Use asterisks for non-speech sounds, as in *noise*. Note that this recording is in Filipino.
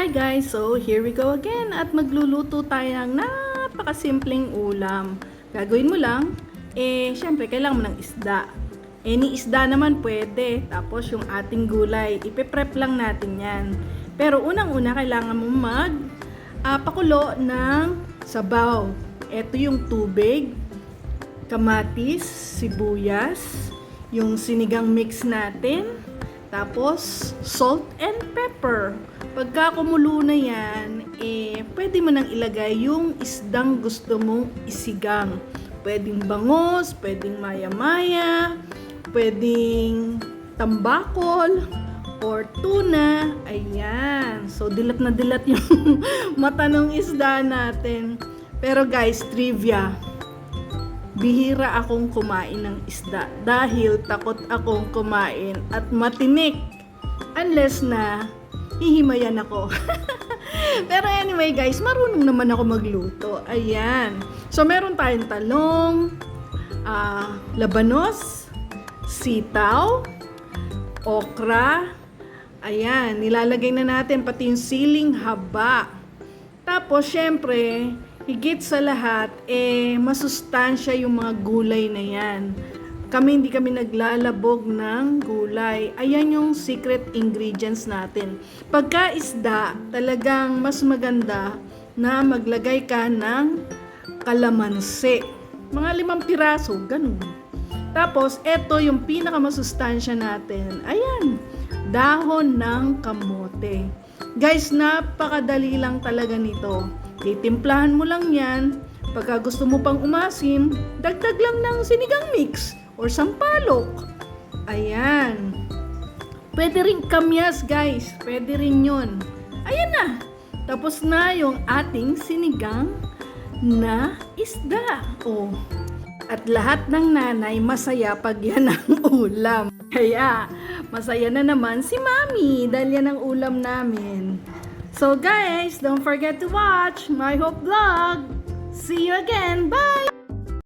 Hi guys! So, here we go again at magluluto tayo ng napakasimpleng ulam. Gagawin mo lang, eh, syempre, kailangan mo ng isda. Any isda naman pwede. Tapos yung ating gulay, ipe-prep lang natin yan. Pero unang-una, kailangan mo mag ah, pakulo ng sabaw. Ito yung tubig, kamatis, sibuyas, yung sinigang mix natin, tapos salt and pepper. Pagka kumulo na yan, eh, pwede mo nang ilagay yung isdang gusto mong isigang. Pwedeng bangos, pwedeng maya-maya, pwedeng tambakol, or tuna. Ayan. So, dilat na dilat yung *laughs* mata ng isda natin. Pero guys, trivia bihira akong kumain ng isda dahil takot akong kumain at matinik unless na hihimayan ako. *laughs* Pero anyway guys, marunong naman ako magluto. Ayan. So meron tayong talong, ah, labanos, sitaw, okra, ayan, nilalagay na natin pati yung siling haba. Tapos, syempre, higit sa lahat, eh, masustansya yung mga gulay na yan. Kami hindi kami naglalabog ng gulay. Ayan yung secret ingredients natin. Pagka isda, talagang mas maganda na maglagay ka ng kalamansi. Mga limang piraso, ganun. Tapos, eto yung pinakamasustansya natin. Ayan, dahon ng kamote. Guys, napakadali lang talaga nito. Titimplahan mo lang yan. Pagka gusto mo pang umasim, dagdag lang ng sinigang mix or sampalok. Ayan. Pwede rin kamyas, guys. Pwede rin yun. Ayan na. Tapos na yung ating sinigang na isda. Oh. At lahat ng nanay masaya pag yan ang *laughs* ulam. Kaya, masaya na naman si Mami dahil yan ang ulam namin. So guys, don't forget to watch my Hope Vlog. See you again. Bye!